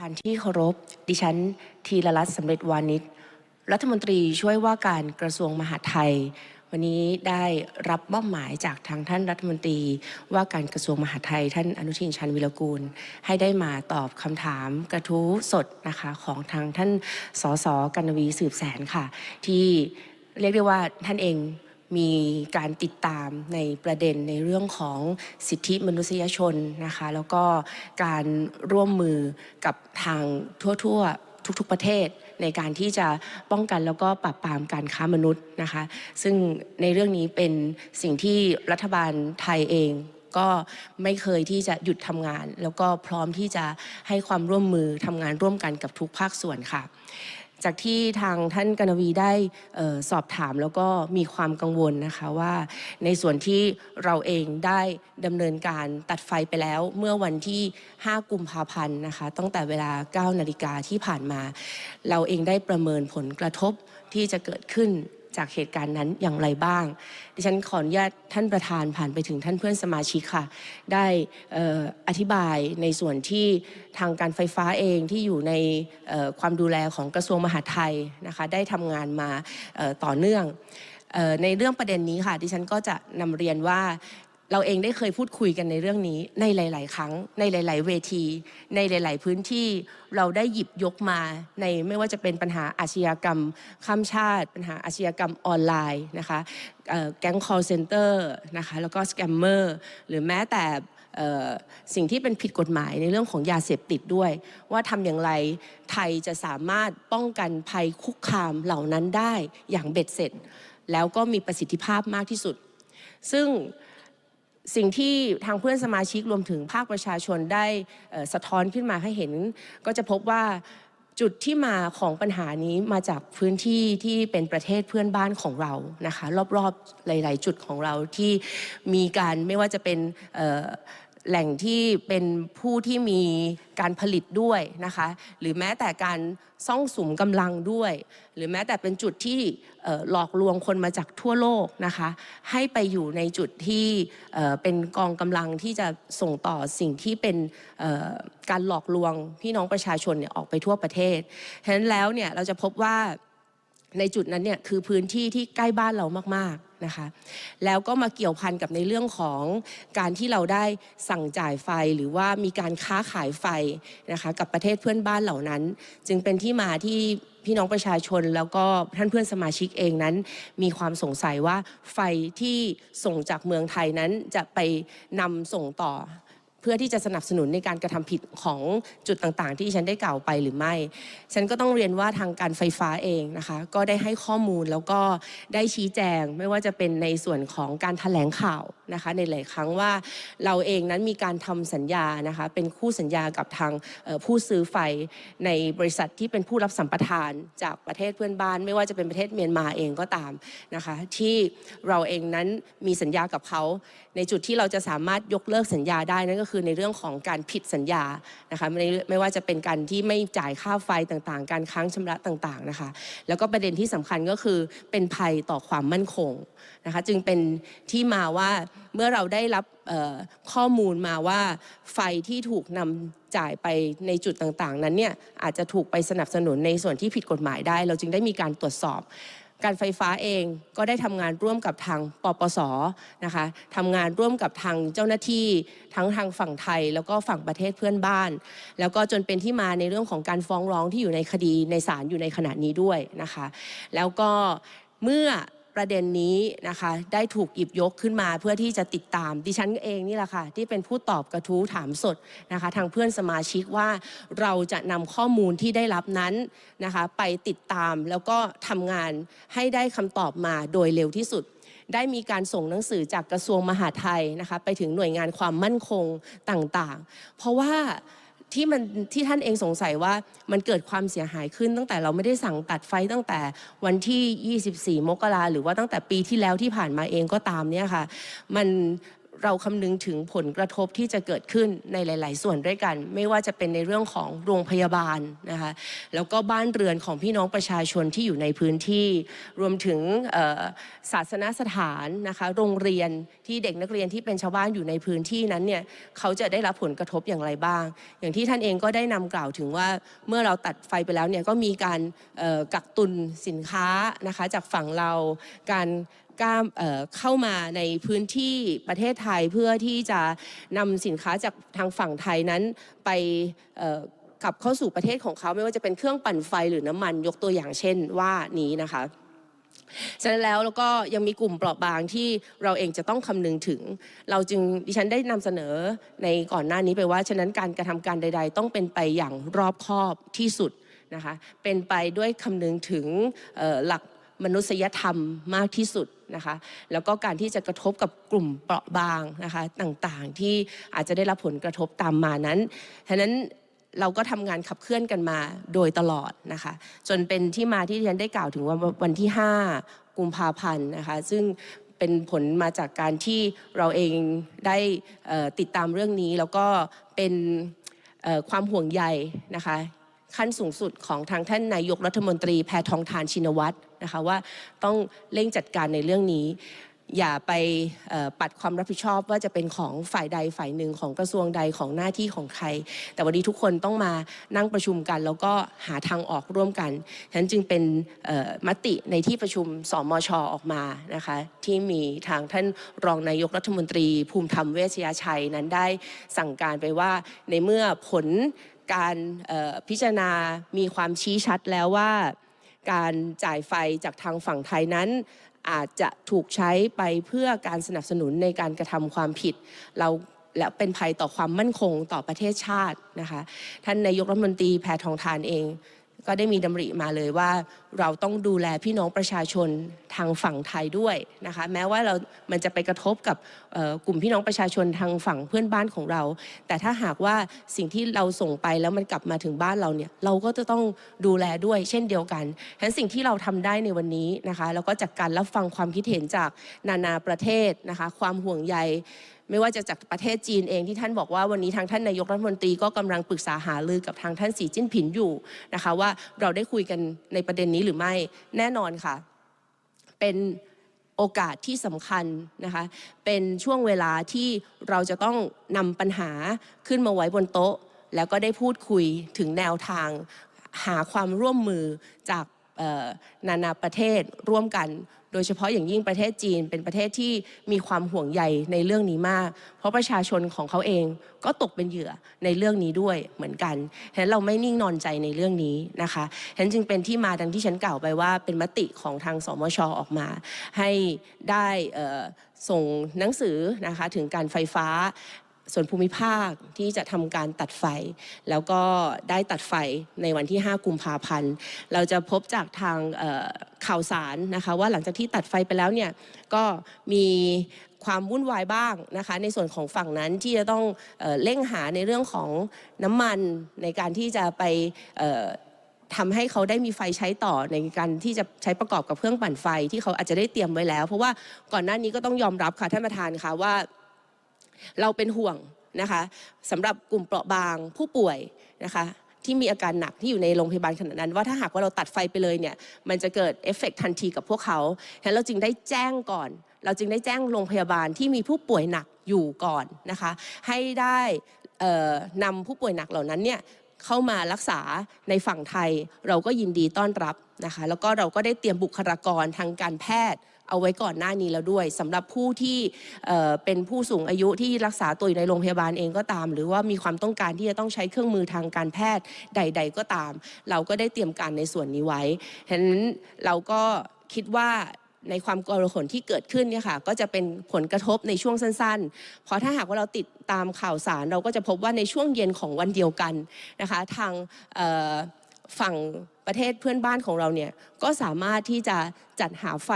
ท่านที่เคารพ ดิฉันธีรรัตน์สำเร็จวานิชรัฐมนตรีช่วยว่าการกระทรวงมหาดไทย วันนี้ได้รับมอบหมายจากทางท่านรัฐมนตรี ว่าการกระทรวงมหาดไทย ท่านอนุทินชาญวิรกูล ให้ได้มาตอบคำถามกระทู้สดนะคะของทางท่านสสกันวีสืบแสนค่ะ ที่เรียกได้ว่าท่านเอง มีการติดตามในประเด็นในเรื่องของสิทธิมนุษยชนนะคะแล้วก็การร่วมมือกับทางทั่วๆ ทุกๆประเทศ ในการที่จะป้องกันแล้วก็ปราบปรามการค้ามนุษย์นะคะซึ่งในเรื่องนี้เป็นสิ่งที่รัฐบาลไทยเองก็ไม่เคยที่จะหยุดทำงาน แล้วก็พร้อมที่จะให้ความร่วมมือทำงานร่วมกันกับทุกภาคส่วนค่ะ จากที่ทางท่านกนวีได้สอบถามแล้วก็มีความกังวลนะคะว่า ในส่วนที่เราเองได้ดำเนินการตัดไฟไปแล้วเมื่อวันที่ 5 กุมภาพันธ์นะคะตั้งแต่เวลา 9 นาฬิกาที่ผ่านมา เราเองได้ประเมินผลกระทบที่จะเกิดขึ้น จากเหตุการณ์นั้นอย่างไรบ้าง ดิฉันขออนุญาตท่านประธานผ่านไปถึงท่านเพื่อนสมาชิกค่ะ ได้เอ่อธิบายในส่วนที่ทางการไฟฟ้าเองที่อยู่ในออความดูแลของกระทรวงมหาดไทยนะคะได้ทำงานมาออต่อเนื่องออในเรื่องประเด็นนี้ค่ะดิฉันก็จะนำเรียนว่า เราเองได้เคยพูดคุยกันในเรื่องนี้ ในหลาย ๆ ครั้ง ในหลาย ๆ เวที ในหลาย ๆ พื้นที่เราได้หยิบยกมาในไม่ว่าจะเป็นปัญหาอาชญากรรมข้ามชาติ ปัญหาอาชญากรรมออนไลน์นะคะแก๊ง call center นะคะแล้วก็สแกมเมอร์หรือแม้แต่สิ่งที่เป็นผิดกฎหมายในเรื่องของยาเสพติดด้วย ว่าทำอย่างไรไทยจะสามารถป้องกันภัยคุกคามเหล่านั้นได้อย่างเบ็ดเสร็จ แล้วก็มีประสิทธิภาพมากที่สุด ซึ่ง สิ่งที่ทางเพื่อนสมาชิกรวมถึงภาคประชาชนได้สะท้อนขึ้นมาให้เห็น ก็จะพบว่าจุดที่มาของปัญหานี้มาจากพื้นที่ที่เป็นประเทศเพื่อนบ้านของเรานะคะ รอบๆหลาย ๆ จุดของเราที่มีการไม่ว่าจะเป็น แหล่งที่เป็นผู้ที่มีการผลิตด้วยนะคะ หรือแม้แต่การซ่องสุมกำลังด้วย หรือแม้แต่เป็นจุดที่หลอกลวงคนมาจากทั่วโลกนะคะ ให้ไปอยู่ในจุดที่เป็นกองกำลังที่จะส่งต่อสิ่งที่เป็นการหลอกลวงพี่น้องประชาชนเนี่ยออกไปทั่วประเทศฉะนั้นแล้วเนี่ยเราจะพบว่าในจุดนั้นเนี่ยคือพื้นที่ที่ใกล้บ้านเรามากๆ นะคะ แล้วก็มาเกี่ยวพันกับในเรื่องของการที่เราได้สั่งจ่ายไฟหรือว่ามีการค้าขายไฟนะคะกับประเทศเพื่อนบ้านเหล่านั้น จึงเป็นที่มาที่พี่น้องประชาชนแล้วก็ท่านเพื่อนสมาชิกเองนั้น มีความสงสัยว่าไฟที่ส่งจากเมืองไทยนั้นจะไปนำส่งต่อ เพื่อที่จะสนับสนุนในการกระทำผิดของจุดต่างๆ ที่ฉันได้กล่าวไปหรือไม่ ฉันก็ต้องเรียนว่าทางการไฟฟ้าเองนะคะ ก็ได้ให้ข้อมูลแล้วก็ได้ชี้แจงไม่ว่าจะเป็นในส่วนของการแถลงข่าวนะคะในหลายครั้งว่าเราเองนั้นมีการทำสัญญานะคะเป็นคู่สัญญากับทางผู้ซื้อไฟในบริษัทที่เป็นผู้รับสัมปทานจากประเทศเพื่อนบ้าน ไม่ว่าจะเป็นประเทศเมียนมาเองก็ตามนะคะที่เราเองนั้นมีสัญญากับเขา ในจุดที่เราจะสามารถยกเลิกสัญญาได้นั่นก็คือในเรื่องของการผิดสัญญานะคะไม่ไม่ว่าจะเป็นการที่ไม่จ่ายค่าไฟต่างๆ การค้างชำระต่างๆนะคะ แล้วก็ประเด็นที่สำคัญก็คือเป็นภัยต่อความมั่นคงนะคะจึงเป็นที่มาว่าเมื่อเราได้รับข้อมูลมาว่าไฟที่ถูกนำจ่ายไปในจุดต่างๆ นั้นเนี่ยอาจจะถูกไปสนับสนุนในส่วนที่ผิดกฎหมายได้ เราจึงได้มีการตรวจสอบ การไฟฟ้าเองก็ได้ทำงานร่วมกับทางปปสนะคะทำงานร่วมกับทางเจ้าหน้าที่ทั้งทางฝั่งไทย แล้วก็ฝั่งประเทศเพื่อนบ้าน แล้วก็จนเป็นที่มาในเรื่องของการฟ้องร้องที่อยู่ในคดีในศาลอยู่ในขณะนี้ด้วยนะคะ แล้วก็เมื่อ ประเด็นนี้นะคะได้ถูกหยิบยกขึ้นมาเพื่อที่จะติดตาม ดิฉันเองนี่แหละค่ะที่เป็นผู้ตอบกระทู้ถามสดนะคะทางเพื่อนสมาชิกว่าเราจะนำข้อมูลที่ได้รับนั้นนะคะไปติดตามแล้วก็ทำงานให้ได้คำตอบมาโดยเร็วที่สุดได้มีการส่งหนังสือจากกระทรวงมหาดไทยนะคะไปถึงหน่วยงานความมั่นคงต่างๆ เพราะว่า ที่มันที่ท่านเองสงสัยว่ามันเกิดความเสียหายขึ้นตั้งแต่เราไม่ได้สั่งตัดไฟตั้งแต่วันที่ 24 มกราหรือว่าตั้งแต่ปีที่แล้วที่ผ่านมาเองก็ตามเนี่ยค่ะ มัน เราคำนึงถึงผลกระทบที่จะเกิดขึ้นในหลาย ๆ ส่วนด้วยกัน ไม่ว่าจะเป็นในเรื่องของโรงพยาบาลนะคะแล้วก็บ้านเรือนของพี่น้องประชาชนที่อยู่ในพื้นที่ รวมถึงศาสนสถานนะคะโรงเรียนที่เด็กนักเรียนที่เป็นชาวบ้านอยู่ในพื้นที่นั้นเนี่ยเขาจะได้รับผลกระทบอย่างไรบ้าง อย่างที่ท่านเองก็ได้นำกล่าวถึงว่าเมื่อเราตัดไฟไปแล้วเนี่ยก็มีการกักตุนสินค้านะคะจากฝั่งเราการ กล้าเเข้ามาในพื้นที่ประเทศไทยเพื่อที่จะนำสินค้าจากทางฝั่งไทยนั้นไปกลับเข้าสู่ประเทศของเขาไม่ว่าจะเป็นเครื่องปั่นไฟหรือน้ำมันยกตัวอย่างเช่นว่านี้นะคะฉะนั้นแล้วแล้วก็ยังมีกลุ่มเปราะบางที่เราเองจะต้องคำนึงถึง เราจึงดิฉันได้นำเสนอในก่อนหน้านี้ไปว่า ฉะนั้นการกระทำการใด ๆ ต้องเป็นไปอย่างรอบคอบที่สุดนะคะเป็นไปด้วยคำนึงถึงหลัก มนุษยธรรมมากที่สุดนะคะแล้วก็การที่จะกระทบกับกลุ่มเปราะบางนะคะต่างๆที่อาจจะได้รับผลกระทบตามมานั้นฉะนั้นเราก็ทำงานขับเคลื่อนกันมาโดยตลอดนะคะจนเป็นที่มาที่ฉันได้กล่าวถึงว่าวันที่ 5 กุมภาพันธ์นะคะซึ่งเป็นผลมาจากการที่เราเองได้ติดตามเรื่องนี้ แล้วก็เป็นความห่วงใยนะคะขั้นสูงสุดของทางท่านนายกรัฐมนตรีแพทองทานชินวัตร นะคะว่าต้องเร่งจัดการในเรื่องนี้ อย่าไปปัดความรับผิดชอบว่าจะเป็นของฝ่ายใดฝ่ายหนึ่งของกระทรวงใดของหน้าที่ของใคร แต่วันนี้ทุกคนต้องมานั่งประชุมกัน แล้วก็หาทางออกร่วมกันฉะนั้นจึงเป็นมติในที่ประชุมสมชออกมานะคะที่มีทางท่านรองนายกรัฐมนตรี ภูมิธรรมเวชยชัยนั้นได้สั่งการไปว่าในเมื่อผลการพิจารณามีความชี้ชัดแล้วว่า การจ่ายไฟจากทางฝั่งไทยนั้น อาจจะถูกใช้ไปเพื่อการสนับสนุนในการกระทำความผิด เราและเป็นภัยต่อความมั่นคงต่อประเทศชาตินะคะ ท่านนายกรัฐมนตรีแพทองทานเอง ก็ได้มีดำริมาเลยว่าเราต้องดูแลพี่น้องประชาชนทางฝั่งไทยด้วยนะคะแม้ว่าเรา มันจะไปกระทบกับกลุ่มพี่น้องประชาชนทางฝั่งเพื่อนบ้านของเรา แต่ถ้าหากว่าสิ่งที่เราส่งไปแล้วมันกลับมาถึงบ้านเราเนี่ยเราก็จะต้องดูแลด้วย เช่นเดียวกันฉะนั้นสิ่งที่เราทำได้ในวันนี้นะคะแล้วก็จากการรับฟังความคิดเห็นจากนานาประเทศนะคะความห่วงใย ไม่ว่าจะจากประเทศจีนเองที่ท่านบอกว่าวันนี้ทางท่านนายกรัฐมนตรีก็กำลังปรึกษาหารือกับทางท่านสีจิ้นผินอยู่นะคะว่าเราได้คุยกันในประเด็นนี้หรือไม่แน่นอนค่ะ เป็นโอกาสที่สำคัญนะคะเป็นช่วงเวลาที่เราจะต้องนำปัญหาขึ้นมาไว้บนโต๊ะ แล้วก็ได้พูดคุยถึงแนวทางหาความร่วมมือจากนานาประเทศร่วมกัน โดยเฉพาะอย่างยิ่งประเทศจีนเป็นประเทศที่มีความห่วงใยในเรื่องนี้มาก เพราะประชาชนของเขาเองก็ตกเป็นเหยื่อในเรื่องนี้ด้วยเหมือนกันฉะนั้นเราไม่นิ่งนอนใจในเรื่องนี้นะคะฉะนั้นจึงเป็นที่มาดังที่ฉันกล่าวไปว่า เป็นมติของทางสมชออกมา ให้ได้ส่งหนังสือนะคะถึงการไฟฟ้า ส่วนภูมิภาคที่จะทำการตัดไฟ แล้วก็ได้ตัดไฟในวันที่ 5 กุมภาพันธ์ เราจะพบจากทางข่าวสารนะคะว่าหลังจากที่ตัดไฟไปแล้วเนี่ยก็มีความวุ่นวายบ้างนะคะในส่วนของฝั่งนั้นที่จะต้องเออเร่งหาในเรื่องของน้ำมันในการที่จะไปทำให้เขาได้มีไฟใช้ต่อในการที่จะใช้ประกอบกับเครื่องปั่นไฟที่เขาอาจจะได้เตรียมไว้แล้ว เพราะว่าก่อนหน้านี้ก็ต้องยอมรับค่ะท่านประธานค่ะว่า เราเป็นห่วงนะคะสำหรับกลุ่มเปราะบางผู้ป่วยนะคะที่มีอาการหนักที่อยู่ในโรงพยาบาลขณะนั้น ว่าถ้าหากว่าเราตัดไฟไปเลยเนี่ยมันจะเกิดเอฟเฟกต์ทันทีกับพวกเขาฉะนั้นเราจึงได้แจ้งก่อน เราจึงได้แจ้งโรงพยาบาลที่มีผู้ป่วยหนักอยู่ก่อนนะคะให้ได้นำผู้ป่วยหนักเหล่านั้นเนี่ยเข้ามารักษาในฝั่งไทย เราก็ยินดีต้อนรับนะคะแล้วก็เราก็ได้เตรียมบุคลากรทางการแพทย์ เอาไว้ก่อนหน้านี้แล้วด้วยสำหรับผู้ที่เป็นผู้สูงอายุที่รักษาตัวอยู่ในโรงพยาบาลเองก็ตาม หรือว่ามีความต้องการที่จะต้องใช้เครื่องมือทางการแพทย์ใด ๆ ก็ตาม เราก็ได้เตรียมการในส่วนนี้ไว้ฉะนั้นเราก็คิดว่าในความกลาหนที่เกิดขึ้นเนี่ยค่ะก็จะเป็นผลกระทบในช่วงสั้นๆ เพราะถ้าหากว่าเราติดตามข่าวสารเราก็จะพบว่าในช่วงเย็นของวันเดียวกันนะคะทางเอ่อ ฝั่งประเทศเพื่อนบ้านของเราเนี่ยก็สามารถที่จะจัดหาไฟ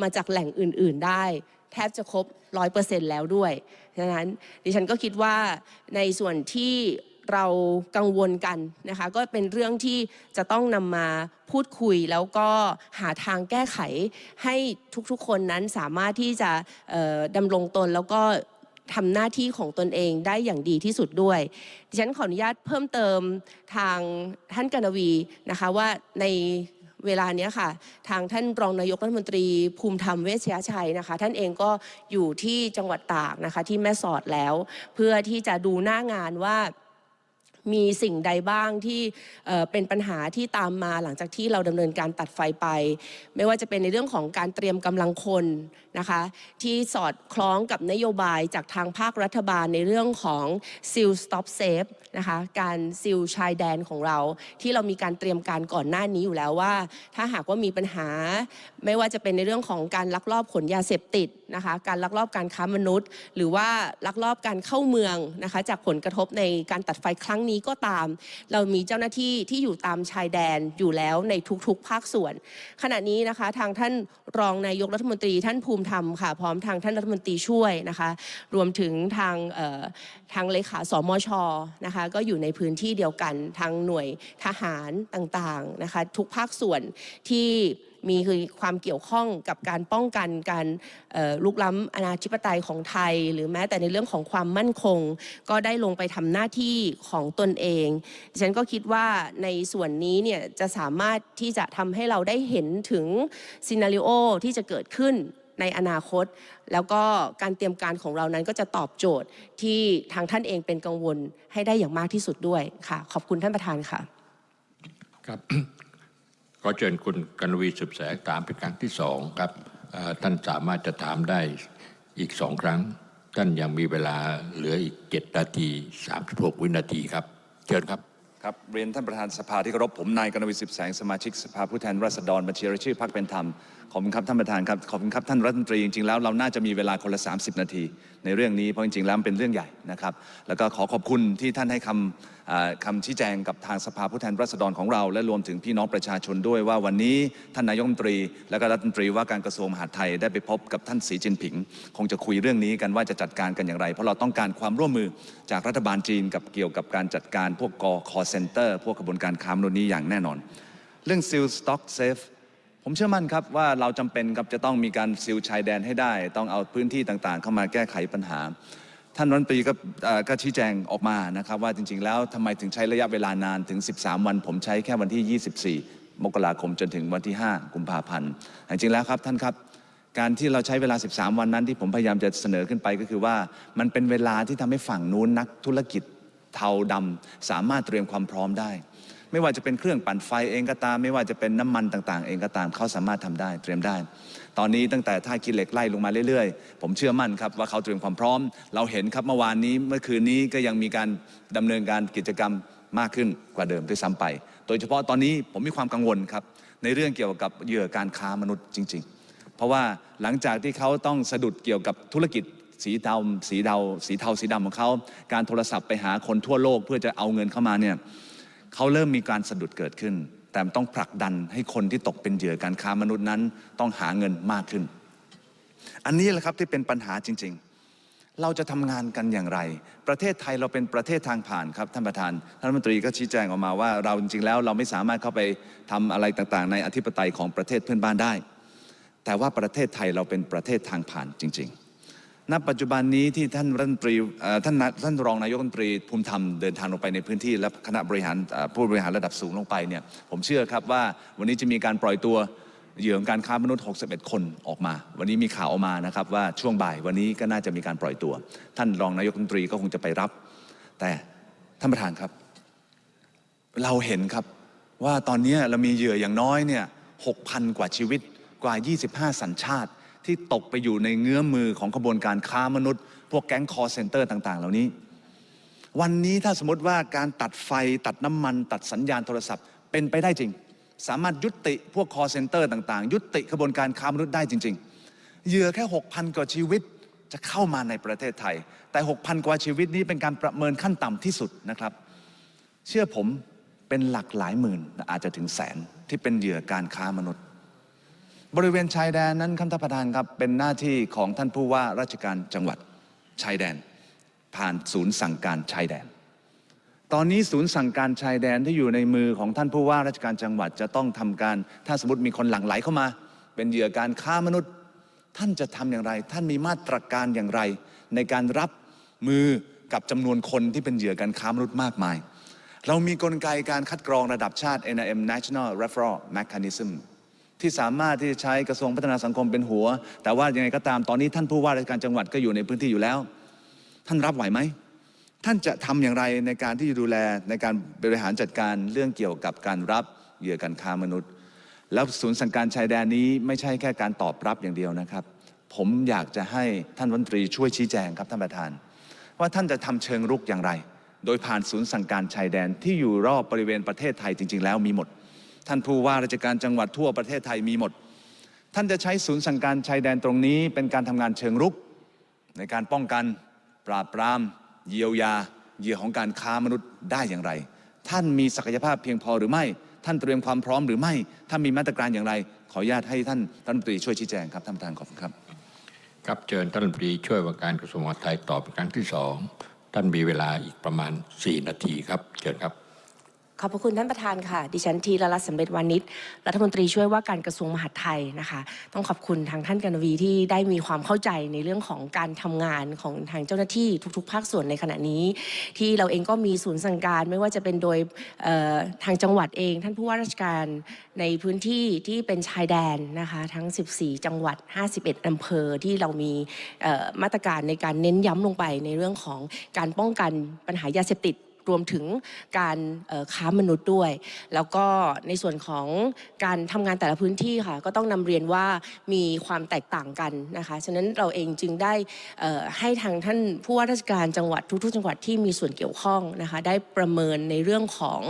มาจากแหล่งอื่น ๆ ได้ แทบจะครบร้อยเปอร์เซ็นต์แล้วด้วยฉะนั้นดิฉันก็คิดว่าในส่วนที่เรากังวลกันนะคะก็เป็นเรื่องที่จะต้องนำมาพูดคุยแล้วก็หาทางแก้ไขให้ทุกๆคนนั้นสามารถที่จะดำรงตนแล้วก็ ทำหน้าที่ของตนเองได้อย่างดีที่สุดด้วย ดิฉันขออนุญาตเพิ่มเติมทางท่านกนวีนะคะว่าในเวลานี้ค่ะ ทางท่านรองนายกรัฐมนตรีภูมิธรรมเวชยชัยนะคะ ท่านเองก็อยู่ที่จังหวัดตากนะคะที่แม่สอดแล้ว เพื่อที่จะดูหน้างานว่า มีสิ่งใดบ้างที่เป็นปัญหาที่ตามมาหลังจากที่เราดำเนินการตัดไฟไป ไม่ว่าจะเป็นในเรื่องของการเตรียมกำลังคนนะคะที่สอดคล้องกับนโยบายจากทางภาครัฐบาลในเรื่องของ Seal Stop Safe นะคะการซิลชายแดนของเราที่เรามีการเตรียมการก่อนหน้านี้อยู่แล้วว่า ถ้าหากว่ามีปัญหา ไม่ว่าจะเป็นในเรื่องของการลักลอบขนยาเสพติดนะคะการลักลอบการค้ามนุษย์ หรือว่าลักลอบการเข้าเมืองนะคะจากผลกระทบในการตัดไฟครั้งนี้ก็ตาม เรามีเจ้าหน้าที่ที่อยู่ตามชายแดนอยู่แล้วในทุกๆ ภาคส่วน ขณะนี้นะคะทางท่านรองนายกรัฐมนตรีท่านภูมิธรรมค่ะพร้อมทางท่านรัฐมนตรีช่วยนะคะรวมถึงทางทางเลขาสมชนะคะก็อยู่ในพื้นที่เดียวกันทางหน่วยทหารต่างๆนะคะทุกภาคส่วนที่ มีคือความเกี่ยวข้องกับการป้องกันการลุกล้ำอาณาธิปไตยของไทย หรือแม้แต่ในเรื่องของความมั่นคง ก็ได้ลงไปทำหน้าที่ของตนเองดิฉันก็คิดว่าในส่วนนี้เนี่ยจะสามารถที่จะทำให้เราได้เห็นถึงซีนารีโอที่จะเกิดขึ้นในอนาคต แล้วก็การเตรียมการของเรานั้นก็จะตอบโจทย์ที่ทางท่านเองเป็นกังวลให้ได้อย่างมากที่สุดด้วยค่ะ ขอบคุณท่านประธานค่ะครับ ขอเชิญคุณกนวีสืบแสงถามเป็นครั้งที่สองครับท่านสามารถจะถามได้อีกสองครั้ง ท่านยังมีเวลาเหลืออีกเจ็ดนาทีสามสิบหกวินาทีครับ เชิญครับครับเรียนท่านประธานสภาที่เคารพผมนายกนวีสืบแสงสมาชิกสภาผู้แทนราษฎรบัญชีรายชื่อพรรคเป็นธรรม ขอบคุณครับท่านประธานครับขอบคุณครับท่านรัฐมนตรีจริงๆแล้วเราน่าจะมีเวลาคนละ 30 นาที ในเรื่องนี้เพราะจริงๆแล้วมันเป็นเรื่องใหญ่นะครับ แล้วก็ขอขอบคุณที่ท่านให้คำคำชี้แจงกับทางสภาผู้แทนราษฎรของเรา และรวมถึงพี่น้องประชาชนด้วยว่าวันนี้ท่านนายกรัฐมนตรี และก็รัฐมนตรีว่าการกระทรวงมหาดไทยได้ไปพบกับท่านสีจินผิง คงจะคุยเรื่องนี้กันว่าจะจัดการกันอย่างไร เพราะเราต้องการความร่วมมือจากรัฐบาลจีนกับเกี่ยวกับการจัดการพวกกอคอเซ็นเตอร์พวกกระบวนการค้ามนุษย์นี้อย่างแน่นอน เรื่อง Seal Stock Safe ผมเชื่อมั่นครับว่าเราจำเป็นครับจะต้องมีการซีลชายแดนให้ได้ ต้องเอาพื้นที่ต่างๆ เข้ามาแก้ไขปัญหา ท่านรัฐมนตรีก็ก็ชี้แจงออกมานะครับว่าจริง ๆ แล้วทำไมถึงใช้ระยะเวลานานถึง 13 วัน ผมใช้แค่วันที่ 24 มกราคมจนถึงวันที่ 5 กุมภาพันธ์จริงๆแล้วครับท่านครับการที่เราใช้เวลา 13 วันนั้นที่ผมพยายามจะเสนอขึ้นไปก็คือว่า มันเป็นเวลาที่ทำให้ฝั่งนู้นนักธุรกิจเทาดำสามารถเตรียมความพร้อมได้ ไม่ว่าจะเป็นเครื่องปั่นไฟเองก็ตาม ไม่ว่าจะเป็นน้ำมันต่างๆ เองก็ตามเขาสามารถทำได้เตรียมได้ ตอนนี้ตั้งแต่ท่ากิเหล็กไล่ลงมาเรื่อยๆ ผมเชื่อมั่นครับว่าเขาเตรียมความพร้อม เราเห็นครับเมื่อวานนี้เมื่อคืนนี้ก็ยังมีการดำเนินการกิจกรรมมากขึ้นกว่าเดิมด้วยซ้ำไป โดยเฉพาะตอนนี้ผมมีความกังวลครับในเรื่องเกี่ยวกับเหยื่อการค้ามนุษย์จริง ๆ เพราะว่าหลังจากที่เขาต้องสะดุดเกี่ยวกับธุรกิจสีดำสีเทาสีเทาสีดำของเขา การโทรศัพท์ไปหาคนทั่วโลกเพื่อจะเอาเงินเข้ามาเนี่ย เขาเริ่มมีการสะดุดเกิดขึ้น แต่ต้องผลักดันให้คนที่ตกเป็นเหยื่อการค้ามนุษย์นั้น ต้องหาเงินมากขึ้น อันนี้แหละครับที่เป็นปัญหาจริง ๆ เราจะทำงานกันอย่างไร ประเทศไทยเราเป็นประเทศทางผ่านครับท่านประธานท่านรัฐมนตรีก็ชี้แจงออกมาว่า เราจริงๆแล้วเราไม่สามารถเข้าไปทำอะไรต่างๆ ในอธิปไตยของประเทศเพื่อนบ้านได้ แต่ว่าประเทศไทยเราเป็นประเทศทางผ่านจริง ๆ ณปัจจุบันนี้ที่ท่านรัฐมนตรีท่านท่านรองนายกรัฐมนตรีภูมิธรรมเดินทางลงไปในพื้นที่และคณะบริหารผู้บริหารระดับสูงลงไปเนี่ยผมเชื่อครับว่าวันนี้จะมีการปล่อยตัวเหยื่อของการค้ามนุษย์ 61 คนออกมา วันนี้มีข่าวออกมานะครับว่าช่วงบ่ายวันนี้ก็น่าจะมีการปล่อยตัว ท่านรองนายกรัฐมนตรีก็คงจะไปรับ แต่ท่านประธานครับ เราเห็นครับว่าตอนนี้เรามีเหยื่ออย่างน้อยเนี่ย 6,000 กว่าชีวิตกว่า 25 สัญชาติ ที่ตกไปอยู่ในเงื้อมือของขบวนการค้ามนุษย์ พวกแก๊งคอร์เซนเตอร์ต่าง ๆ เหล่านี้ วันนี้ถ้าสมมติว่าการตัดไฟตัดน้ำมัน ตัดสัญญาณโทรศัพท์ เป็นไปได้จริง สามารถยุติพวกคอร์เซนเตอร์ต่าง ๆ ยุติขบวนการค้ามนุษย์ได้จริง ๆเหยื่อแค่ 6,000 กว่าชีวิตจะเข้ามาในประเทศไทย แต่ 6,000 กว่าชีวิตนี้เป็นการประเมินขั้นต่ำที่สุดนะครับ เชื่อผมเป็นหลักหลายหมื่นอาจจะถึงแสนที่เป็นเหยื่อการค้ามนุษย์ บริเวณชายแดนนั้นคำท่านประธานครับเป็นหน้าที่ของท่านผู้ว่าราชการจังหวัดชายแดน ผ่านศูนย์สั่งการชายแดน ตอนนี้ศูนย์สั่งการชายแดนที่อยู่ในมือของท่านผู้ว่าราชการจังหวัดจะต้องทำการถ้าสมมติมีคนหลั่งไหลเข้ามา เป็นเหยื่อการค้ามนุษย์ ท่านจะทำอย่างไร ท่านมีมาตรการอย่างไร ในการรับมือกับจำนวนคนที่เป็นเหยื่อการค้ามนุษย์มากมาย เรามีกลไกการคัดกรองระดับชาติ NIM National Referral Mechanism ที่สามารถที่จะใช้กระทรวงพัฒนาสังคมเป็นหัว แต่ว่ายังไงก็ตามตอนนี้ท่านผู้ว่าราชการจังหวัดก็อยู่ในพื้นที่อยู่แล้ว ท่านรับไหวไหมท่านจะทำอย่างไรในการที่จะดูแลในการบริหารจัดการเรื่องเกี่ยวกับการรับเหยื่อการค้ามนุษย์ แล้วศูนย์สังการชายแดนนี้ไม่ใช่แค่การตอบรับอย่างเดียวนะครับ ผมอยากจะให้ท่านรัฐมนตรีช่วยชี้แจงครับท่านประธาน ว่าท่านจะทำเชิงรุกอย่างไร โดยผ่านศูนย์สั่งการชายแดนที่อยู่รอบบริเวณประเทศไทยจริง ๆ แล้วมีหมด ท่านผู้ว่าราชการจังหวัดทั่วประเทศไทยมีหมด ท่านจะใช้ศูนย์สั่งการชายแดนตรงนี้ เป็นการทำงานเชิงรุก ในการป้องกัน ปราบปราม เยียวยาเหยื่อของการค้ามนุษย์ได้อย่างไร ท่านมีศักยภาพเพียงพอหรือไม่ ท่านเตรียมความพร้อมหรือไม่ถ้านมีมาตรการอย่างไร ขออนุญาตให้ท่านรัฐมนตรีช่วยชี้แจงครับท่านประธานขอบคุณครับ ครับเชิญท่านรัฐมนตรีช่วยว่าการกระทรวงมหาดไทยตอบเป็นครั้งที่สองท่านมีเวลาอีกประมาณ 4 นาทีครับเชิญครับ อบพระคุณท่านประธานค่ะ ดิฉันทีละรัตน์สำเร็จวานิชรัฐมนตรีช่วยว่าการกระทรวงมหาดไทยนะคะ ต้องขอบคุณทางท่านกนวีที่ได้มีความเข้าใจในเรื่องของการทำงานของทางเจ้าหน้าที่ทุก ๆ ภาคส่วนในขณะนี้ ที่เราเองก็มีศูนย์สั่งการไม่ว่าจะเป็นโดยทางจังหวัดเอง ท่านผู้ว่าราชการในพื้นที่ที่เป็นชายแดนนะคะทั้ง 14 จังหวัด 51อำเภอที่เรามีมาตรการในการเน้นย้ำลงไปในเรื่องของการป้องกันปัญหายาเสพติด รวมถึงการค้ามนุษย์ด้วย แล้วก็ในส่วนของการทำงานแต่ละพื้นที่ค่ะก็ต้องนำเรียนว่ามีความแตกต่างกันนะคะฉะนั้นเราเองจึงได้ให้ทางท่านผู้ว่าราชการจังหวัดทุกๆจังหวัดที่มีส่วนเกี่ยวข้องนะคะได้ประเมินในเรื่องของ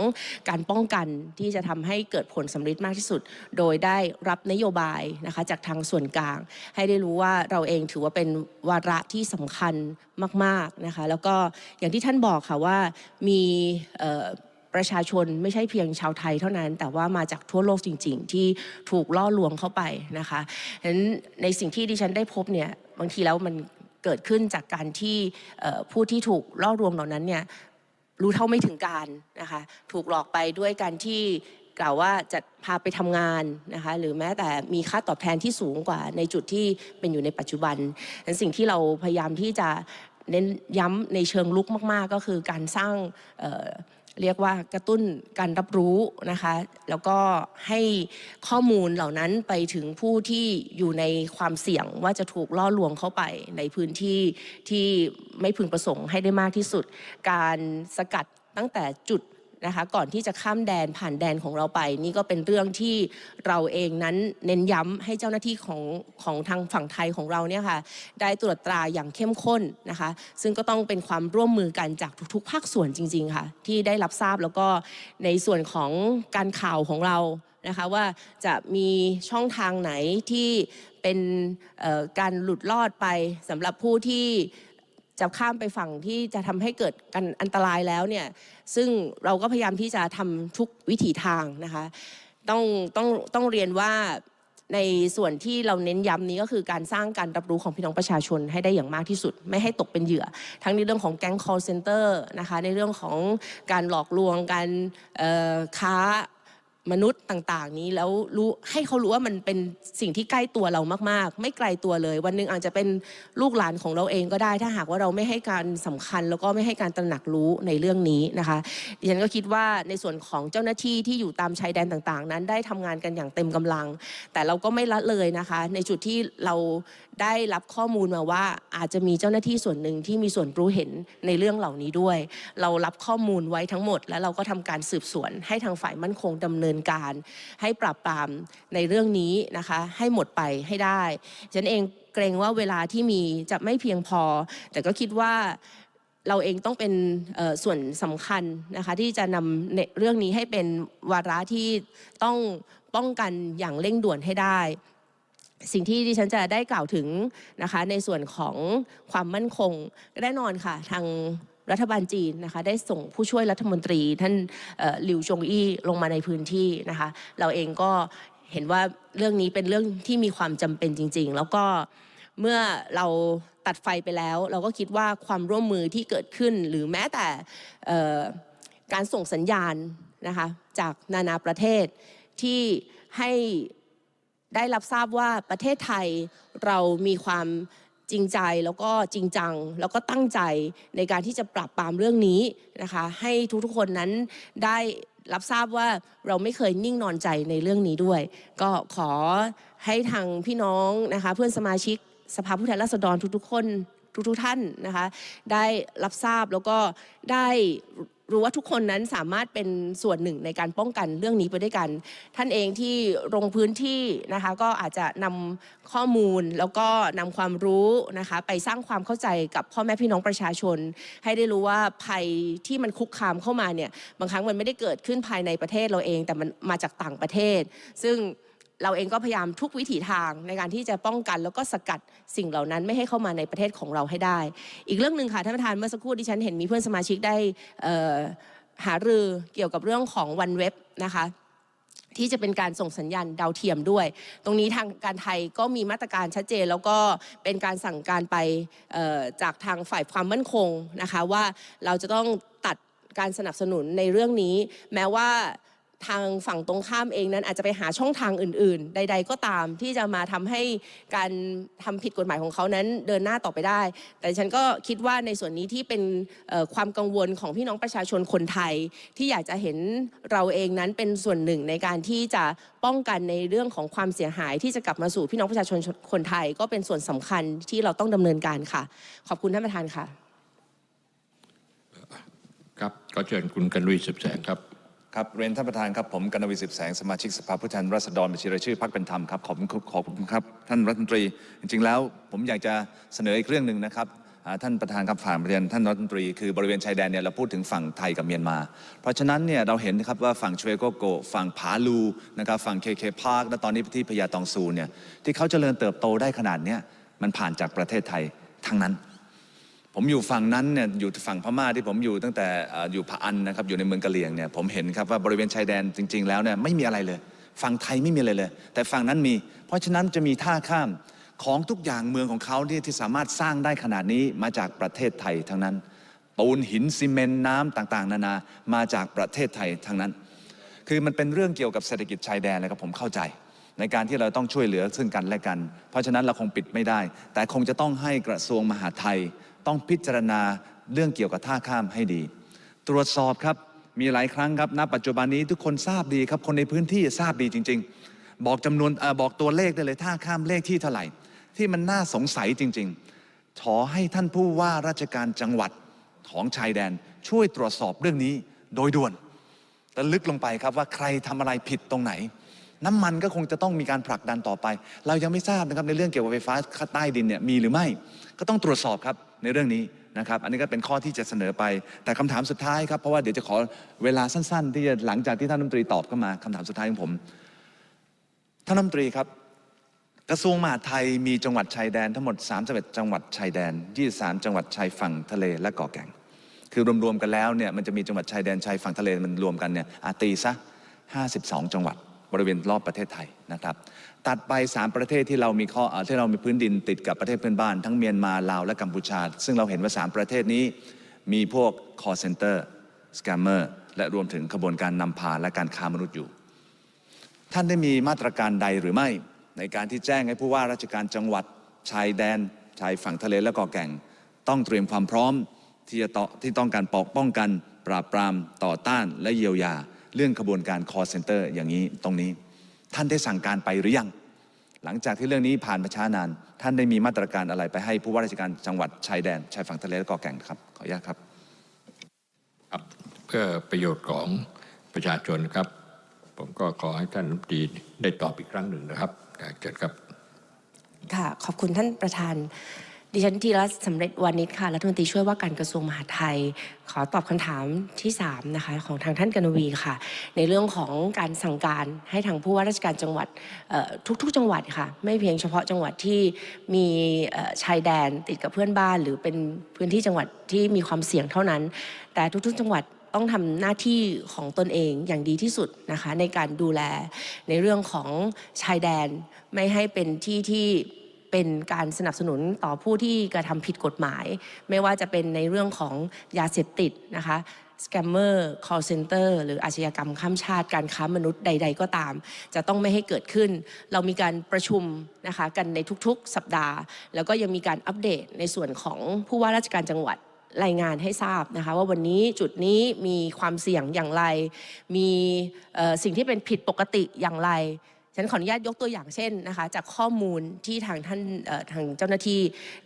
การป้องกันที่จะทำให้เกิดผลสำเร็จมากที่สุด โดยได้รับนโยบายนะคะจากทางส่วนกลาง ให้ได้รู้ว่าเราเองถือว่าเป็นวาระที่สำคัญมากๆนะคะแล้วก็อย่างที่ท่านบอกค่ะว่ามีประชาชนไม่ใช่เพียงชาวไทยเท่านั้น แต่ว่ามาจากทั่วโลกจริง ๆ ที่ถูกล่อลวงเข้าไปนะคะฉะนั้นในสิ่งที่ดิฉันได้พบเนี่ยบางทีแล้วมันเกิดขึ้นจากการที่ผู้ที่ถูกล่อลวงเหล่านั้นเนี่ยรู้เท่าไม่ถึงการนะคะถูกหลอกไปด้วยการที่กล่าวว่าจะพาไปทำงานนะคะหรือแม้แต่มีค่าตอบแทนที่สูงกว่าในจุดที่เป็นอยู่ในปัจจุบันดังนั้นสิ่งที่เราพยายามที่จะ เน้นย้ำในเชิงลุกมากๆ ก็คือการสร้างเเรียกว่ากระตุ้นการรับรู้นะคะ แล้วก็ให้ข้อมูลเหล่านั้นไปถึงผู้ที่อยู่ในความเสี่ยงว่าจะถูกล่อลวงเข้าไปในพื้นที่ที่ไม่พึงประสงค์ให้ได้มากที่สุด การสกัดตั้งแต่จุด นะคะก่อนที่จะข้ามแดนผ่านแดนของเราไป นี่ก็เป็นเรื่องที่เราเองนั้นเน้นย้ำให้เจ้าหน้าที่ของของทางฝั่งไทยของเราเนี่ยค่ะได้ตรวจตราอย่างเข้มข้นนะคะ ซึ่งก็ต้องเป็นความร่วมมือกันจากทุกๆ ภาคส่วนจริง ๆ ค่ะ ที่ได้รับทราบแล้วก็ในส่วนของการข่าวของเรานะคะว่าจะมีช่องทางไหนที่เป็นการหลุดรอดไปสำหรับผู้ที่ จะข้ามไปฝั่งที่จะทำให้เกิดกันอันตรายแล้วเนี่ยซึ่งเราก็พยายามที่จะทำทุกวิถีทางนะคะต้องต้องต้องเรียนว่าในส่วนที่เราเน้นย้ำนี้ก็คือการสร้างการรับรู้ของพี่น้องประชาชนให้ได้อย่างมากที่สุด ไม่ให้ตกเป็นเหยื่อ ทั้งในเรื่องของแก๊ง call center นะคะในเรื่องของการหลอกลวงการค้า มนุษย์ต่างๆ นี้แล้วรู้ให้เขารู้ว่ามันเป็นสิ่งที่ใกล้ตัวเรามากๆ ไม่ไกลตัวเลย วันหนึ่งอาจจะเป็นลูกหลานของเราเองก็ได้ ถ้าหากว่าเราไม่ให้การสำคัญ แล้วก็ไม่ให้การตระหนักรู้ในเรื่องนี้นะคะดิฉันก็คิดว่าในส่วนของเจ้าหน้าที่ที่อยู่ตามชายแดนต่างๆ นั้นได้ทำงานกันอย่างเต็มกำลัง แต่เราก็ไม่ละเลยนะคะ ในจุดที่เราได้รับข้อมูลมาว่าอาจจะมีเจ้าหน้าที่ส่วนหนึ่งที่มีส่วนรู้เห็นในเรื่องเหล่านี้ด้วย เรารับข้อมูลไว้ทั้งหมด แล้วเราก็ทำการสืบสวนให้ทางฝ่ายมั่นคงดำเนินการให้ปราบปรามในเรื่องนี้นะคะให้หมดไปให้ได้ ฉันเองเกรงว่าเวลาที่มีจะไม่เพียงพอ แต่ก็คิดว่าเราเองต้องเป็นส่วนสำคัญนะคะที่จะนำเรื่องนี้ให้เป็นวาระที่ต้องป้องกันอย่างเร่งด่วนให้ได้ สิ่งที่ดิฉันจะได้กล่าวถึงนะคะในส่วนของความมั่นคงแน่นอนค่ะทาง รัฐบาลจีนนะคะได้ส่งผู้ช่วยรัฐมนตรีท่านหลิวจงอี้ลงมาในพื้นที่นะคะเราเองก็เห็นว่าเรื่องนี้เป็นเรื่องที่มีความจำเป็นจริง ๆ แล้วก็เมื่อเราตัดไฟไปแล้ว เราก็คิดว่าความร่วมมือที่เกิดขึ้น หรือแม้แต่การส่งสัญญาณนะคะจากนานาประเทศที่ให้ได้รับทราบว่าประเทศไทยเรามีความ จริงใจแล้วก็จริงจัง แล้วก็ตั้งใจในการที่จะปราบปรามเรื่องนี้นะคะ ให้ทุกๆคนนั้นได้รับทราบว่าเราไม่เคยนิ่งนอนใจในเรื่องนี้ด้วย ก็ขอให้ทางพี่น้องนะคะ เพื่อนสมาชิกสภาผู้แทนราษฎรทุกๆคนทุกๆท่านนะคะ ได้รับทราบแล้วก็ได้ รู้ว่าทุกคนนั้นสามารถเป็นส่วนหนึ่งในการป้องกันเรื่องนี้ไปด้วยกัน ท่านเองที่ลงพื้นที่นะคะก็อาจจะนำข้อมูลแล้วก็นำความรู้นะคะไปสร้างความเข้าใจกับพ่อแม่พี่น้องประชาชน ให้ได้รู้ว่าภัยที่มันคุกคามเข้ามาเนี่ยบางครั้งมันไม่ได้เกิดขึ้นภายในประเทศเราเอง แต่มันมาจากต่างประเทศ ซึ่ง เราเองก็พยายามทุกวิถีทางในการที่จะป้องกันแล้วก็สกัดสิ่งเหล่านั้นไม่ให้เข้ามาในประเทศของเราให้ได้ อีกเรื่องหนึ่งค่ะท่านประธานเมื่อสักครู่ดิฉันเห็นมีเพื่อนสมาชิกได้หารือเกี่ยวกับเรื่องของวันเว็บนะคะที่จะเป็นการส่งสัญญาณดาวเทียมด้วย ตรงนี้ทางการไทยก็มีมาตรการชัดเจน แล้วก็เป็นการสั่งการไปจากทางฝ่ายความมั่นคงนะคะว่าเราจะต้องตัดการสนับสนุนในเรื่องนี้ แม้ว่า ทางฝั่งตรงข้ามเองนั้นอาจจะไปหาช่องทางอื่น ๆ ใด ๆ ก็ตามที่จะมาทำให้การทำผิดกฎหมายของเขานั้นเดินหน้าต่อไปได้ แต่ฉันก็คิดว่าในส่วนนี้ที่เป็นความกังวลของพี่น้องประชาชนคนไทย ที่อยากจะเห็นเราเองนั้นเป็นส่วนหนึ่งในการที่จะป้องกันในเรื่องของความเสียหาย ที่จะกลับมาสู่พี่น้องประชาชนคนไทย ก็เป็นส่วนสำคัญที่เราต้องดำเนินการค่ะ ขอบคุณท่านประธานค่ะ ครับก็เชิญคุณกันวีสืบแสงครับ ครับเรียนท่านประธานครับผมกนวีสิบแสงสมาชิกสภาผู้แทนราษฎรบัญชีรายชื่อพรรคเป็นธรรมครับขอบคุณครับขอบคุณครับท่านรัฐมนตรี จริง ๆ แล้วผมอยากจะเสนออีกเรื่องหนึ่งนะครับท่านประธานครับฝ่ายประเด็นท่านรัฐมนตรีคือบริเวณชายแดนเนี่ยเราพูดถึงฝั่งไทยกับเมียนมา เพราะฉะนั้นเนี่ยเราเห็นนะครับว่าฝั่งชเวโกโกฝั่งผาลูนะครับฝั่งเคเคพาร์คและตอนนี้ที่พญาตองซูเนี่ยที่เขาเจริญเติบโตได้ขนาดเนี้ยมันผ่านจากประเทศไทยทั้งนั้น ผมอยู่ฝั่งนั้นเนี่ยอยู่ฝั่งพม่าที่ผมอยู่ตั้งแต่อยู่พะอันนะครับอยู่ในเมืองกะเหรี่ยงเนี่ยผมเห็นครับว่าบริเวณชายแดนจริง ๆ แล้วเนี่ยไม่มีอะไรเลย ฝั่งไทยไม่มีอะไรเลย แต่ฝั่งนั้นมี เพราะฉะนั้นจะมีท่าข้ามของทุกอย่างเมืองของเขาที่ที่สามารถสร้างได้ขนาดนี้มาจากประเทศไทยทั้งนั้นปูนหินซีเมนต์น้ำต่างๆ นานามาจากประเทศไทยทั้งนั้น คือมันเป็นเรื่องเกี่ยวกับเศรษฐกิจชายแดนเลยครับผมเข้าใจ ในการที่เราต้องช่วยเหลือซึ่งกันและกัน เพราะฉะนั้นเราคงปิดไม่ได้ แต่คงจะต้องให้กระทรวงมหาดไทย ต้องพิจารณาเรื่องเกี่ยวกับท่าข้ามให้ดี ตรวจสอบครับมีหลายครั้งครับณปัจจุบันนี้ทุกคนทราบดีครับ คนในพื้นที่ทราบดีจริง ๆ บอกจำนวนอบอกตัวเลขได้เลยท่าข้ามเลขที่เท่าไหร่ ที่มันน่าสงสัยจริง ๆ ขอให้ท่านผู้ว่าราชการจังหวัดของชายแดน ช่วยตรวจสอบเรื่องนี้โดยด่วนและลึกลงไปครับว่าใครทำอะไรผิดตรงไหน น้ำมันก็คงจะต้องมีการผลักดันต่อไป เรายังไม่ทราบนะครับในเรื่องเกี่ยวกับไฟฟ้าใต้ดินเนี่ยมีหรือไม่ ก็ต้องตรวจสอบครับในเรื่องนี้นะครับ อันนี้ก็เป็นข้อที่จะเสนอไป แต่คำถามสุดท้ายครับ เพราะว่าเดี๋ยวจะขอเวลาสั้น ๆ ที่จะหลังจากที่ท่านรัฐมนตรีตอบเข้ามาคำถามสุดท้ายของผม ท่านรัฐมนตรีครับ กระทรวงมหาดไทยมีจังหวัดชายแดนทั้งหมด 31 จังหวัดชายแดน 23 จังหวัดชายฝั่งทะเลและเกาะแก่ง คือรวมๆกันแล้วเนี่ยมันจะมีจังหวัดชายแดนชายฝั่งทะเลมันรวมกันเนี่ยอาตีซะ 52 จังหวัด บริเวณรอบประเทศไทยนะครับตัดไป 3 ประเทศที่เรามีข้อที่เรามีพื้นดินติดกับประเทศเพื่อนบ้าน ทั้งเมียนมาลาวและกัมพูชา ซึ่งเราเห็นว่า 3 ประเทศนี้มีพวก call center scammer และรวมถึงขบวนการนำพาและการค้ามนุษย์อยู่ ท่านได้มีมาตรการใดหรือไม่ ในการที่แจ้งให้ผู้ว่าราชการจังหวัดชายแดน ชายฝั่งทะเลและเกาะแก่ง ต้องเตรียมความพร้อมที่จะต่อที่ต้องการปกป้องกัน ปราบปรามต่อต้านและเยียวยา เรื่องขบวนการ call center อย่างนี้ตรงนี้ ท่านได้สั่งการไปหรือยัง หลังจากที่เรื่องนี้ผ่านมาช้านาน ท่านได้มีมาตรการอะไรไปให้ผู้ว่าราชการจังหวัดชายแดนชายฝั่งทะเลและเกาะแก่งครับขออนุญาตครับครับเพื่อประโยชน์ของประชาชนครับ ผมก็ขอให้ท่านรัฐมนตรีได้ตอบอีกครั้งหนึ่งนะครับเชิญครับค่ะขอบคุณท่านประธาน ดิฉันธีรัตน์สำเร็จวานิชค่ะ รัฐมนตรีช่วยว่าการกระทรวงมหาดไทย ขอตอบคำถามที่3นะคะของทางท่านกนวีค่ะ ในเรื่องของการสั่งการให้ทางผู้ว่าราชการจังหวัดทุกๆ จังหวัดค่ะ ไม่เพียงเฉพาะจังหวัดที่มีชายแดนติดกับเพื่อนบ้าน หรือเป็นพื้นที่จังหวัดที่มีความเสี่ยงเท่านั้น แต่ทุกๆ จังหวัดต้องทำหน้าที่ของตนเองอย่างดีที่สุดนะคะในการดูแลในเรื่องของชายแดนไม่ให้เป็นที่ที่ เป็นการสนับสนุนต่อผู้ที่กระทำผิดกฎหมาย ไม่ว่าจะเป็นในเรื่องของยาเสพติดนะคะสแกมเมอร์ call center หรืออาชญากรรมข้ามชาติ การค้ามนุษย์ใด ๆ ก็ตาม จะต้องไม่ให้เกิดขึ้น เรามีการประชุมนะคะกันในทุกๆ สัปดาห์ แล้วก็ยังมีการอัปเดตในส่วนของผู้ว่าราชการจังหวัดรายงานให้ทราบนะคะว่าวันนี้จุดนี้มีความเสี่ยงอย่างไร มีสิ่งที่เป็นผิดปกติอย่างไร ฉันขออนุญาตยกตัวอย่างเช่นนะคะจากข้อมูลที่ทางท่านทางเจ้าหน้าที่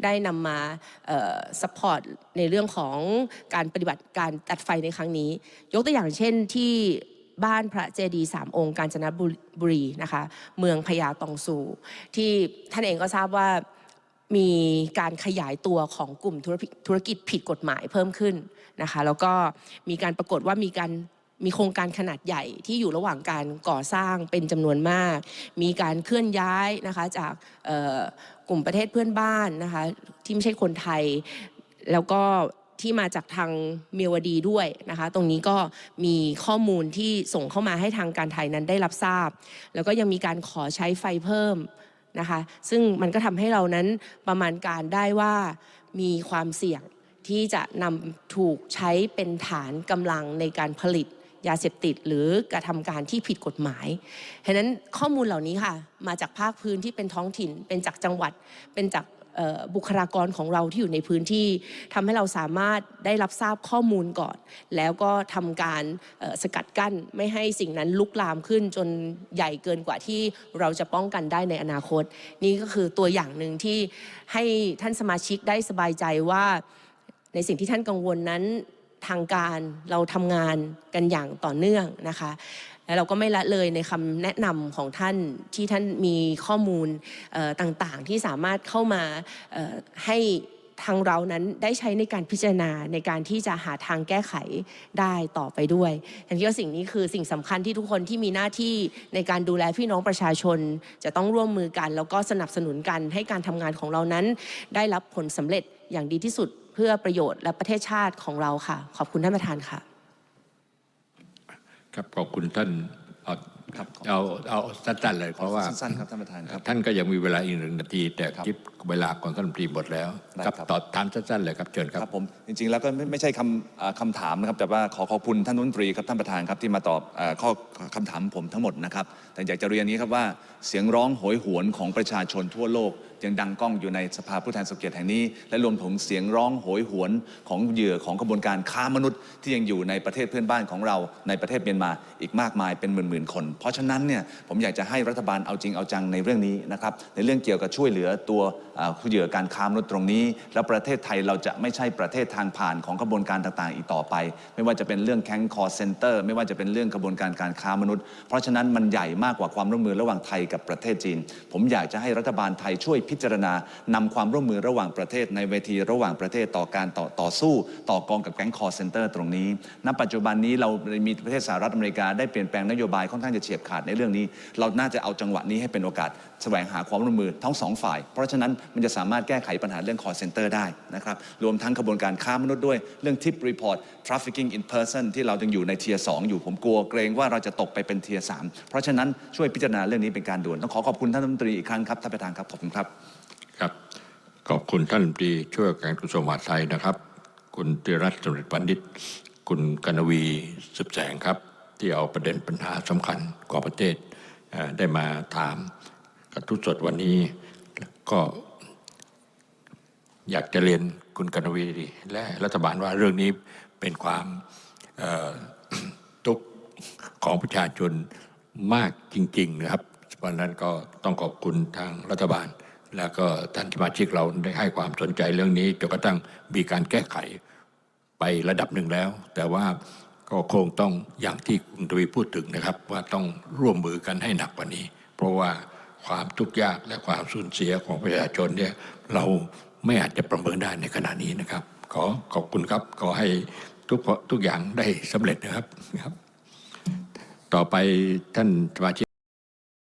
ได้นำมาสปอร์ตในเรื่องของการปฏิบัติการตัดไฟในครั้งนี้ ยกตัวอย่างเช่นที่บ้านพระเจดีสามองค์กาญจนบุรีนะคะเมืองพญาตองซูที่ท่านเองก็ทราบว่ามีการขยายตัวของกลุ่มธุรกิจผิดกฎหมายเพิ่มขึ้นนะคะแล้วก็มีการปรากฏว่ามีการ มีโครงการขนาดใหญ่ที่อยู่ระหว่างการก่อสร้างเป็นจำนวนมาก มีการเคลื่อนย้ายนะคะจากกลุ่มประเทศเพื่อนบ้านนะคะที่ไม่ใช่คนไทย แล้วก็ที่มาจากทางเมียวดีด้วยนะคะ ตรงนี้ก็มีข้อมูลที่ส่งเข้ามาให้ทางการไทยนั้นได้รับทราบ แล้วก็ยังมีการขอใช้ไฟเพิ่มนะคะ ซึ่งมันก็ทำให้เรานั้นประมาณการได้ว่ามีความเสี่ยงที่จะนำถูกใช้เป็นฐานกำลังในการผลิต ยาเสพติด หรือกระทำการที่ผิดกฎหมายฉะนั้นข้อมูลเหล่านี้ค่ะมาจากภาคพื้นที่เป็นท้องถิ่น เป็นจากจังหวัด เป็นจากบุคลากรของเราที่อยู่ในพื้นที่ทำให้เราสามารถได้รับทราบข้อมูลก่อน แล้วก็ทำการสกัดกั้นไม่ให้สิ่งนั้นลุกลามขึ้นจนใหญ่เกินกว่าที่เราจะป้องกันได้ในอนาคต นี่ก็คือตัวอย่างหนึ่งที่ให้ท่านสมาชิกได้สบายใจว่า ในสิ่งที่ท่านกังวลนั้น ทางการเราทำงานกันอย่างต่อเนื่องนะคะและเราก็ไม่ละเลยในคำแนะนำของท่านที่ท่านมีข้อมูลต่างๆ ที่สามารถเข้ามาให้ทางเรานั้นได้ใช้ในการพิจารณาในการที่จะหาทางแก้ไขได้ต่อไปด้วยฉันคิดว่าสิ่งนี้คือสิ่งสำคัญที่ทุกคนที่มีหน้าที่ในการดูแลพี่น้องประชาชน จะต้องร่วมมือกัน แล้วก็สนับสนุนกันให้การทำงานของเรานั้น ได้รับผลสำเร็จอย่างดีที่สุด พื่อประโยชน์และประเทศชาติของเราค่ะ ขอบคุณท่านประธานค่ะ ครับขอบคุณท่านเอาครับเอาเอาสั้นๆเลยเพราะว่าสั้นๆครับท่านประธานครับท่านก็ยังมีเวลาอีกหนึ่งนาที แต่ครับคิดเวลาของท่านรัฐมนตรีหมดแล้วได้ครับครับตอบถามสั้นๆเลยครับเชิญคครัรับบผมจริงๆแล้วก็ไม่ไม่ใช่คำอ่าคำถามนะครับแต่ว่าขอขอบคุณท่านรัฐมนตรีครับท่านประธานครับที่มาตอบอ่าข้อคำถามผมทั้งหมดนะครับแต่อยากจะเรียนนี้ครับว่าเสียงร้องโหยหวนของประชาชนทั่วโลก ยังดังก้องอยู่ในสภาผู้แทนสเกียรติแห่งนี้ และรวมถึงเสียงร้องโหยหวนของเหยื่อของกระบวนการค้ามนุษย์ ที่ยังอยู่ในประเทศเพื่อนบ้านของเราในประเทศเมียนมาอีกมากมายเป็นหมื่นๆคน เพราะฉะนั้นเนี่ยผมอยากจะให้รัฐบาลเอาจริงเอาจังในเรื่องนี้นะครับในเรื่องเกี่ยวกับช่วยเหลือตัวอ่าเหยื่อการค้ามนุษย์ตรงนี้ แล้วประเทศไทยเราจะไม่ใช่ประเทศทางผ่านของกระบวนการต่างๆ อีกต่อไป ไม่ว่าจะเป็นเรื่องแก๊งคอร์เซนเตอร์ไม่ว่าจะเป็นเรื่องกระบวนการการค้ามนุษย์ เพราะฉะนั้นมันใหญ่มากกว่าความร่วมมือระหว่างไทยกับประเทศจีน ผมอยากจะให้รัฐบาลไทยช่วยพิจารณานำความร่วมมือระหว่างประเทศ ในเวทีระหว่างประเทศต่อการต่อต่อสู้ ต่อกองกับแก๊งคอร์เซนเตอร์ตรงนี้ ณ ปัจจุบันนี้เรามีประเทศสหรัฐอเมริกาได้เปลี่ยนแปลงนโยบายค่อนข้างจะเฉียบขาดในเรื่องนี้ เราน่าจะเอาจังหวะนี้ให้เป็นโอกาสแสวงหาความร่วมมือทั้งสองฝ่าย เพราะฉะนั้นมันจะสามารถแก้ไขปัญหาเรื่อง call center ได้นะครับรวมทั้งกระบวนการค้ามนุษย์ด้วยเรื่อง tip report trafficking in person ที่เรายังอยู่ใน tier 2อยู่ผมกลัวเกรงว่าเราจะตกไปเป็น tier 3เพราะฉะนั้นช่วยพิจารณาเรื่องนี้เป็นการด่วนต้องขอขอบคุณท่านรัฐมนตรีอีกครั้งครับท่านประธานครับขอบคุณครับ ครับขอบคุณท่านรัฐมนตรีช่วยการกระทรวงมหาดไทยนะครับ คุณติรัตน์สมเด็จบัณฑิต คุณกนวีสืบแสงครับ ที่เอาประเด็นปัญหาสำคัญของประเทศได้มาถามกระทุสดวันนี้ก็อยากจะเรียนคุณกนวีและรัฐบาลว่าเรื่องนี้เป็นความทุกข์ของประชาชนมากจริง ๆ นะครับเพราะฉะนั้นก็ต้องขอบคุณทางรัฐบาล แล้วก็ท่านสมาชิกเราได้ให้ความสนใจเรื่องนี้จนกระทั่งมีการแก้ไขไประดับหนึ่งแล้ว แต่ว่าก็คงต้องอย่างที่คุณทวีพูดถึงนะครับ ว่าต้องร่วมมือกันให้หนักกว่านี้ เพราะว่าความทุกข์ยากและความสูญเสียของประชาชนเนี่ยเราไม่อาจจะประเมินได้ในขณะนี้นะครับ ขอขอบคุณครับขอให้ทุกทุกอย่างได้สำเร็จนะครับครับ ต่อไปท่านสมาชิก